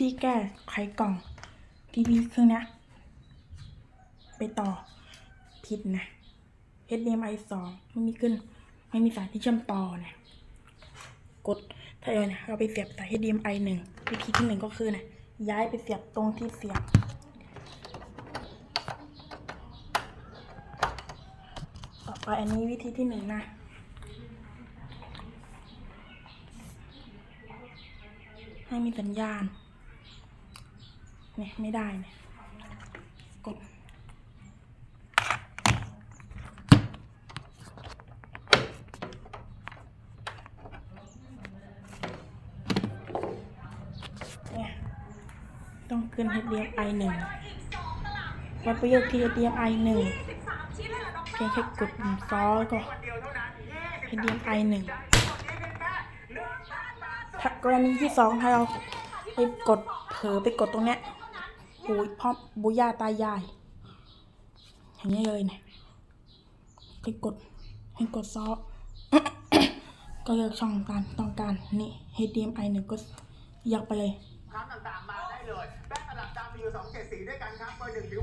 ธีแก้ไขกล่องทีวีเครื่องนี้ไปต่อผิดนะ HDMI สองไม่มีขึ้น ไม่มีสายที่เชื่อมต่อนะกดถ้าเออเนี่ยเราไปเสียบสาย HDMI หนึ่งวิธีที่หนึ่งก็คือนะย้ายไปเสียบตรงที่เสียบต่อไปอันนี้วิธีที่หนึ่งนะให้มีสัญญาณ เนี่ยไม่ได้เนี่ยกดเนี่ยต้องขึ้น HDMI หนึ่งวัดประโยชน์ที่ HDMI หนึ่งเพียงแค่กดปุ่มซอแล้วก็ HDMI หนึ่งถ้ากรณีที่สองถ้าเราไปกดเผลอไปกดตรงเนี้ย ปู่พ่อบุย่าตายาย อย่างนี้เลยเนี่ยให้กดให้กดซอก็เลือกช่องการต้องการนี่ HDMI หนึ่งก็อยากไปเลยครั้งต่างๆมาได้เลยแป้งตลับดำมีอยู่สองเฉดสีด้วยกันครับเบอร์หนึ่งผิว